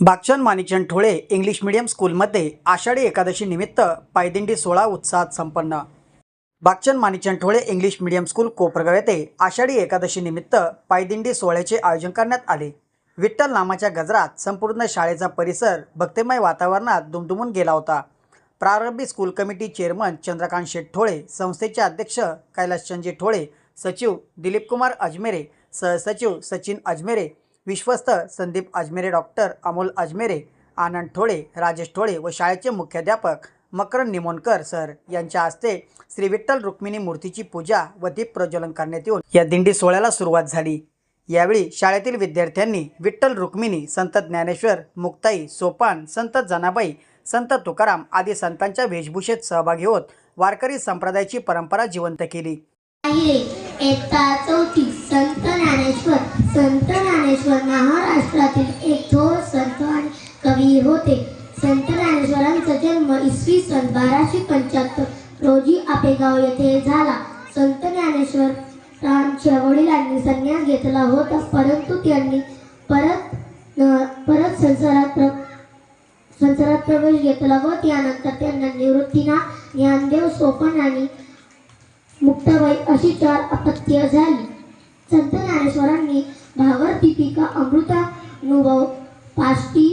Bagchand Manikchand Thole English medium स्कूलमध्ये आषाढी एकादशी निमित्त पायदिंडी सोहळा उत्साहात संपन्न. Bagchand Manikchand Thole English medium school Kopargaon येथे आषाढी एकादशी निमित्त पायदिंडी सोहळ्याचे आयोजन करण्यात आले. विठ्ठल नामाच्या गजरात संपूर्ण शाळेचा परिसर भक्तिमय वातावरणात दुमदुमून गेला होता. प्रारंभी school committee chairman Chandrakant Sheth Thole संस्थेचे अध्यक्ष कैलाशचंदजी ठोळे सचिव दिलीपकुमार अजमेरे सहसचिव सचिन अजमेरे विश्वस्त संदीप अजमेरे डॉक्टर अमोल अजमेरे आनंद ठोळे राजेश ठोळे व शाळेचे मुख्याध्यापक मकरन निमोणकर सर यांच्या हस्ते श्री विठ्ठल रुक्मिणी मूर्तीची पूजा व दीप प्रज्वलन करण्यात येऊन या दिंडी सोहळ्याला सुरुवात झाली. यावेळी शाळेतील विद्यार्थ्यांनी विठ्ठल रुक्मिणी संत ज्ञानेश्वर मुक्ताई सोपान संत जनाबाई संत तुकाराम आदी संतांच्या वेशभूषेत सहभागी होत वारकरी संप्रदायाची परंपरा जिवंत केली. एकता चौथी संत ज्ञानेश्वर. संत ज्ञानेश्वर महाराष्ट्रातील एक थोर संत आणि कवी होते. संत ज्ञानेश्वरांचा जन्म इसवी सन बाराशे पंच्याहत्तर रोजी आपेगाव येथे झाला. संत ज्ञानेश्वरांच्या वडिलांनी संन्यास घेतला होता परंतु त्यांनी परत परत संसारात प्र- संसारात प्रवेश घेतला व त्यानंतर त्यांना निवृत्तीना ज्ञानदेव सोपन आणि मुक्ताबाई अशी चार अपत्य झाली. संत ज्ञानेश्वरांनी भावर दीपिका अमृतानुभव पाष्टी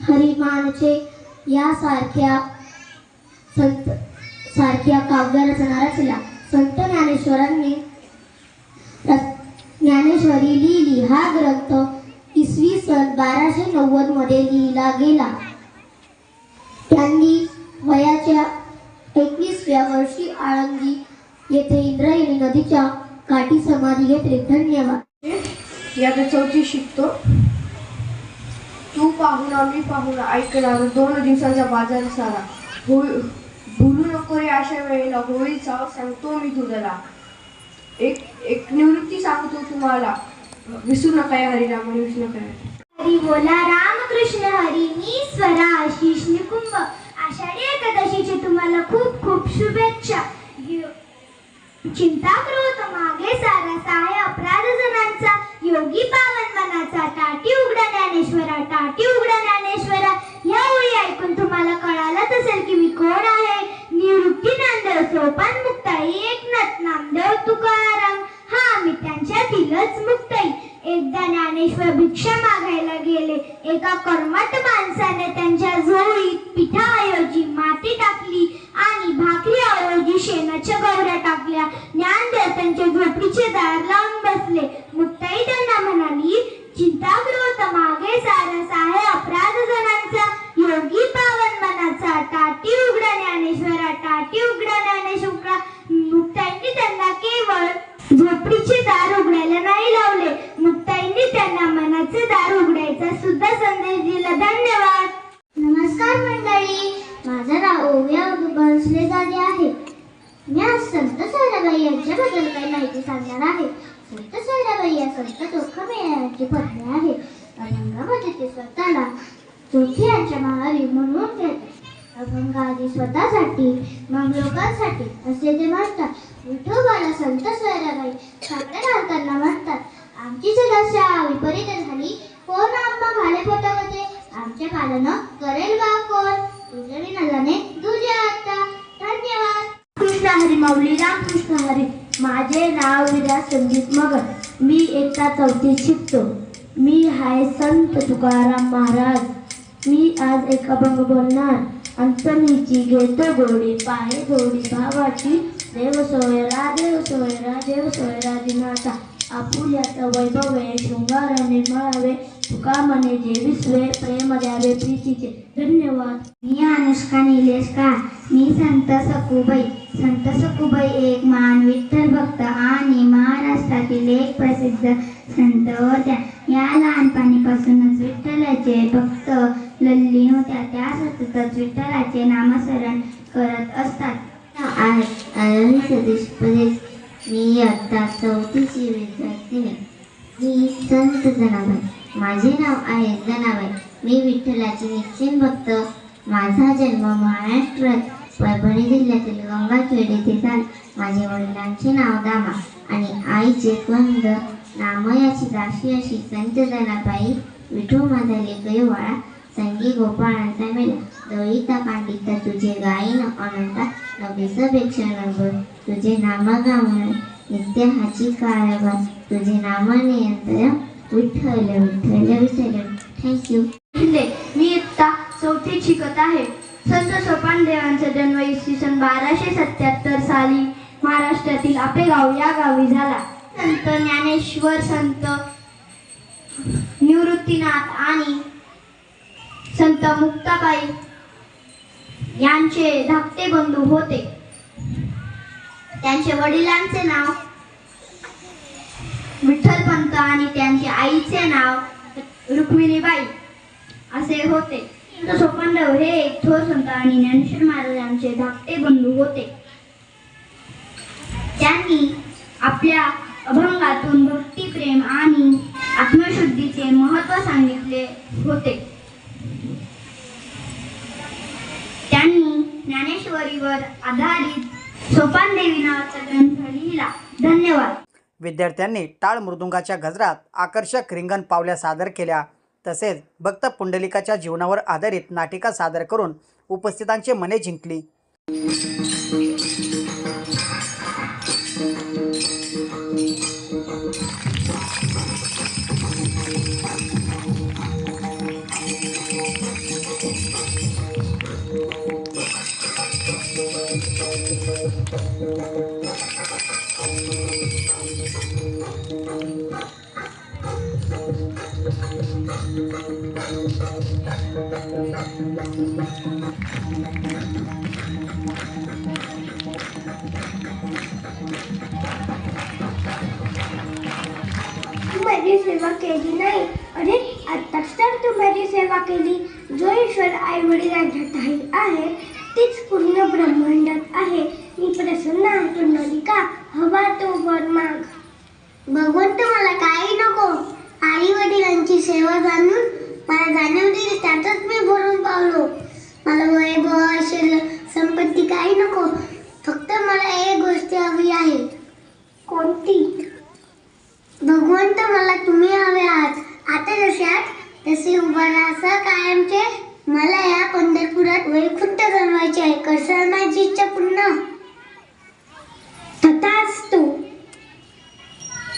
हरिमानचे यासारख्या संत सारख्या काव्य रचना रचल्या संत ज्ञानेश्वरांनी ज्ञानेश्वरी लिहिली. हा ग्रंथ इसवी सन बाराशे नव्वदमध्ये लिहिला गेला. त्यांनी वयाच्या एकवीसव्या वर्षी आळंदी येथे इंद्रायणी नदीच्या काठी समाधी घेतली. धन्यवाद. यात चौथी शिकतो. तू पाहुणा मी पाहुणा ऐकणार दोन दिवसाचा बाजार सारा. होळी भुलू नको रे अशा वेळेला होळीचा सांगतो मी तुझ्याला. एक एक निवृत्ती सांगतो तुम्हाला. विसरू नका या हरिरामाने विसरू नका हरी बोला रामकृष्ण हरी मी स्वरा आशिष निकुंभ. आषाढी एकादशीची तुम्हाला खूप खूप शुभेच्छा. चिंता क्रोध मागे सारा सहाय अपराध जणांचा योगी पावन मनाचा ताटी उघडा ज्ञानेश्वर टाटी उघडा ज्ञानेश्वरा या ओळी ऐकून तुम्हाला कळालंच असेल की मी कोण आहे निवृत्ती नांदेव सोपान मुक्ताई एकनाथ नामदेव तुकाराम हा मी त्यांच्यातीलच मुक्ताई एकदा ज्ञानेश्वर भिक्षा मागायला गेले एका कर्मठ माणसाने त्यांच्या झोळीत पिठाऐवजी माती टाकली आणि भाकरी ऐवजी शेणाच्या गवऱ्या टाकल्या ज्ञानदेव त्यांच्या झोपडीचे दार लावून बसले मुक्ताई त्यांना म्हणाली चिंताग्रस्त मागे सारा सहाय अपराध जणांचा योगी पावन मनाचा टाटी उघडा ज्ञानेश्वरा टाटी उघडा ज्ञानेश्वरा मुक्ताईंनी त्यांना केवळ झोपडीचे दार उघडायला नाही लावले मुक्ताईंनी त्यांना मनाचे दार उघडायचा सुद्धा संदेश दिला धन्यवाद नमस्कार मंडळी माझं बसले झाले आहे. मी आज संत साराबाई यांच्याबद्दल काही माहिती सांगणार आहे. संत साराबाई या संत दोखमे यांची पत्नी आहे. अभंगामध्ये ते स्वतःला जोखी यांच्या महारी म्हणून घेतात अभंग आधी स्वतःसाठी मग लोकांसाठी असे ते म्हणतात. विठोबाला संत सोयराबाई साकडे घालताना म्हणतात. आमची सदस्या विपरीत झाली. कोण आम्हा घाले फटवते? आमचे पालन करेल बा कोण? तुझे विना तुझे आता धन्यवाद. कृष्ण हरी माऊली रामकृष्ण हरी. माझे नाव विरा संगीत मगर. मी एकता चौथीत शिकतो. मी हाय संत तुकाराम महाराज. मी आज एक अभंग बोलणार. अंतनीची घेतो गोडी पाय गोडी भावाची. देव सोयरा देव सोयरा देव सोयरा दिनाचा. आपुल्याचा वैभव आहे शृंगार निर्मळावे तुका मने जे प्रेम द्यावे प्रीतीचे धन्यवाद. मी अनुष्का निलेश का? मी संत सकुबाई संत सकुबाई एक महान विठ्ठल भक्त आणि महाराष्ट्रातील एक प्रसिद्ध संत होत्या. या लहानपणीपासूनच विठ्ठलाचे भक्त लल्ली होत्या. त्या सततच विठ्ठलाचे नामस्मरण करत असतात. आनंद सतीश प्रदेश मी आता चौथीची विद्यार्थी मी संत जनाबाई. माझे नाव आहे जनाबाई. मी विठ्ठलाचे निश्चित भक्त. माझा जन्म महाराष्ट्रात परभणी जिल्ह्यातील गंगाखेड येथे झाला. माझ्या वडिलांचे नाव दामा आणि आईचे कंद. नामयाची दाशी अशी संत जनाबाई विठू माझा लेकवाळा संगी गोपाळांचा मेला. दळीता पांडिता तुझे गायन अनंता. नवेसपेक्षा नगर तुझे नाम गामन नित्य हाची कारभार तुझे नाम नियंत्रण विठ्ठल विठ्ठल विठ्ठल थँक्यू शिंदे मी इत्ता चौथीत शिकत आहे. संत सोपान देवांचा जन्म इसवी सन बाराशे सत्याहत्तर साली महाराष्ट्रातील आपेगाव या गावी झाला. संत ज्ञानेश्वर संत निवृत्तीनाथ आणि संत मुक्ताबाई यांचे धाकटे बंधू होते. त्यांचे वडिलांचे नाव विठ्ठलपंत आणि त्यांच्या आईचे नाव रुक्मिणीबाई असे होते. सोपनराव हे एक थोर संत आणि ज्ञानेश्वर महाराजांचे धाकटे बंधू होते. त्यांनी आपल्या अभंगातून भक्तिप्रेम आणि आत्मशुद्धीचे महत्त्व सांगितले होते त्यांनी ज्ञानेश्वरीवर आधारित सोपानदेवी नावाचा ग्रंथ लिहिला धन्यवाद. विद्यार्थ्यांनी टाळ मृदुंगाच्या गजरात आकर्षक रिंगण पावल्या सादर केल्या. तसेच भक्त पुंडलिकाच्या जीवनावर आधारित नाटिका सादर करून उपस्थितांची मने जिंकली. माझी सेवा केली नाही. अरे आत्ताच तर तू माझी सेवा केली. जो ईश्वर आई वडिलांच्या आहे तीच पूर्ण ब्रह्मांडात आहे. मी प्रसन्न आहे का? हवा तो वर माग. भगवंत मला काही नको. आई वडिलांची सेवा जाणून मला जाणीव दिली त्यातच मी भरून पावलो. मला वैभव ऐश्वर संपत्ती काही नको. फक्त मला एक गोष्ट हवी आहे. कोणती? भगवंत मला तुम्ही हवे आहात. आता जशात तसे उभा राहा कायमचे. मला या पंढरपुरात वैकुंठ जन्मायचे आहे. कसं माझी इच्छा पूर्ण? तथा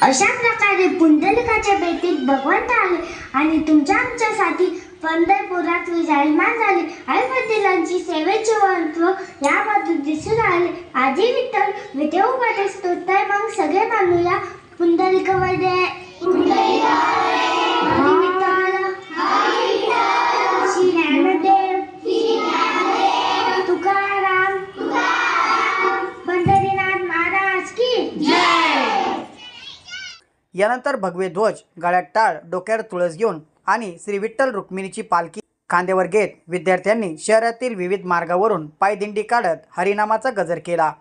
अशा प्रकारे पुंडलिकाच्या भेटीत भगवंत आले आणि तुमच्या आमच्यासाठी पंढरपुरात विराजमान झाले. आई वडिलांची सेवेचे महत्त्व यामधून दिसून आले. आधी विठ्ठल विठेवर स्तोत्र मग सगळे मानूया हरी विठ्ठल. यानंतर भगवे ध्वज गळ्यात टाळ डोक्यावर तुळस घेऊन आणि श्री विठ्ठल रुक्मिणीची पालखी खांद्यावर घेत विद्यार्थ्यांनी शहरातील विविध मार्गावरून पायदिंडी काढत हरिनामाचा गजर केला.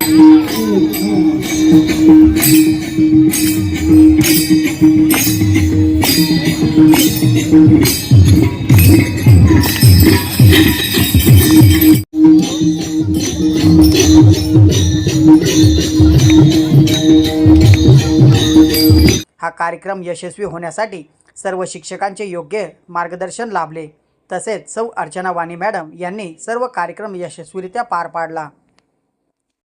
हा कार्यक्रम यशस्वी होण्यासाठी सर्व शिक्षकांचे योग्य मार्गदर्शन लाभले. तसेच सौ अर्चना वाणी मॅडम यांनी सर्व कार्यक्रम यशस्वीरित्या पार पाडला.